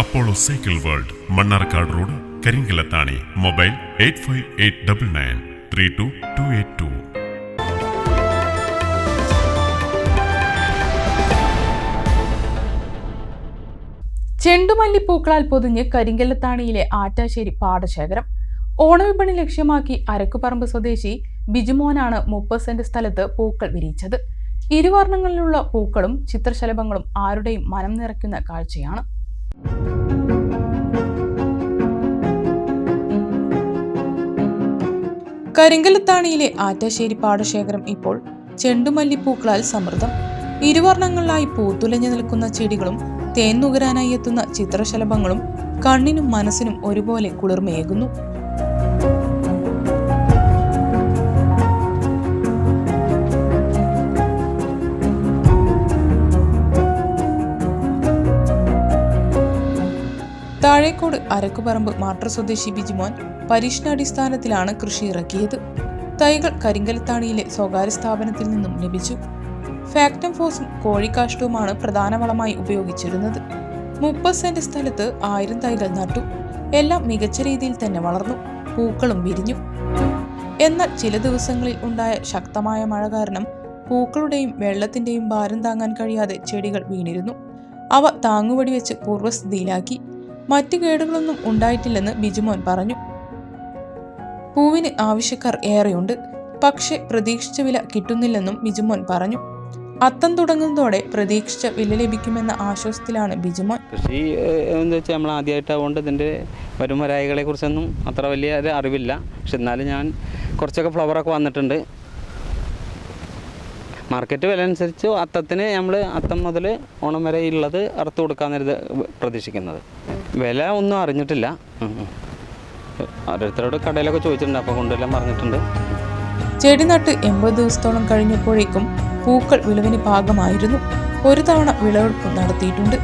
Apollo cycle world Mannarkkad road Karinkallathani mobile eight five eight double nine three two two eight two ചെണ്ടുമല്ലിപ്പൂക്കളാൽ പൊതിഞ്ഞ് കരിങ്കല്ലത്താണിയിലെ ആറ്റാശ്ശേരി പാടശേഖരം. ഓണവിപണി ലക്ഷ്യമാക്കി അരക്കുപറമ്പ് സ്വദേശി ബിജുമോനാണ് മുപ്പത് saint സ്ഥലത്ത് പൂക്കൾ വിരിയിച്ചത്. ഇരുവർണങ്ങളിലുള്ള പൂക്കളും ചിത്രശലഭങ്ങളും ആരുടെയും മനം നിറയ്ക്കുന്ന കാഴ്ചയാണ്. കരിങ്കല്ലത്താണിയിലെ ആറ്റാശ്ശേരി പാടശേഖരം ഇപ്പോൾ ചെണ്ടുമല്ലിപ്പൂക്കളാൽ സമൃദ്ധം. ഇരുവർണങ്ങളിലായി പൂത്തുലഞ്ഞു നിൽക്കുന്ന ചെടികളും തേൻ നുകരാനായി എത്തുന്ന ചിത്രശലഭങ്ങളും കണ്ണിനും മനസ്സിനും ഒരുപോലെ കുളിർമയേകുന്നു. താഴേക്കോട് അരക്കുപറമ്പ് മാട്ടർ സ്വദേശി ബിജിമോൻ പരീക്ഷണാടിസ്ഥാനത്തിലാണ് കൃഷി ഇറക്കിയത്. തൈകൾ കരിങ്കലത്താണിയിലെ സ്വകാര്യ സ്ഥാപനത്തിൽ നിന്നും ലഭിച്ചു. ഫാക്ടം ഫോസും കോഴിക്കാഷ്ടവുമാണ് പ്രധാന വളമായി ഉപയോഗിച്ചിരുന്നത്. മുപ്പത് സെന്റ് സ്ഥലത്ത് ആയിരം തൈകൾ നട്ടു. എല്ലാം മികച്ച രീതിയിൽ തന്നെ വളർന്നു. പൂക്കളും വിരിഞ്ഞു. എന്നാൽ ചില ദിവസങ്ങളിൽ ഉണ്ടായ ശക്തമായ മഴ കാരണം പൂക്കളുടെയും വെള്ളത്തിന്റെയും ഭാരം താങ്ങാൻ കഴിയാതെ ചെടികൾ വീണിരുന്നു. അവ താങ്ങുവടി വെച്ച് പൂർവസ്ഥിതിയിലാക്കി. മറ്റു കേടുകളൊന്നും ഉണ്ടായിട്ടില്ലെന്ന് ബിജുമോൻ പറഞ്ഞു. പൂവിന് ആവശ്യക്കാർ ഏറെയുണ്ട്. പക്ഷെ പ്രതീക്ഷിച്ച വില കിട്ടുന്നില്ലെന്നും ബിജുമോൻ പറഞ്ഞു. അത്തം തുടങ്ങുന്നതോടെ പ്രതീക്ഷിച്ച വില ലഭിക്കുമെന്ന ആശ്വാസത്തിലാണ് ബിജുമോൻ. കൃഷി എന്ന് വെച്ചാൽ നമ്മൾ ആദ്യമായിട്ടാവുകൊണ്ട് ഇതിന്റെ വരുമരായികളെ കുറിച്ചൊന്നും അത്ര വലിയ ഒരു അറിവില്ല. പക്ഷെ എന്നാലും ഞാൻ കുറച്ചൊക്കെ ഫ്ലവറൊക്കെ വന്നിട്ടുണ്ട്. മാർക്കറ്റ് വില അനുസരിച്ച് അത്തത്തിന് നമ്മൾ അത്തം മുതൽ ഓണം വരെ ഉള്ളത് അറുത്ത് കൊടുക്കാമെന്നൊരു പ്രതീക്ഷിക്കുന്നത്. വില ഒന്നും അറിഞ്ഞിട്ടില്ല. ഓരോരുത്തരോട് കടയിലൊക്കെ ചോദിച്ചിട്ടുണ്ട് അപ്പോൾ കൊണ്ടുവരാൻ പറഞ്ഞിട്ടുണ്ട്. ചെടി നട്ട് എൺപത് ദിവസത്തോളം കഴിഞ്ഞപ്പോഴേക്കും പൂക്കൾ വിളവിന് ഭാഗമായിരുന്നു ഒരു തവണ വിളവെടുപ്പ് നടത്തിയിട്ടുണ്ട്.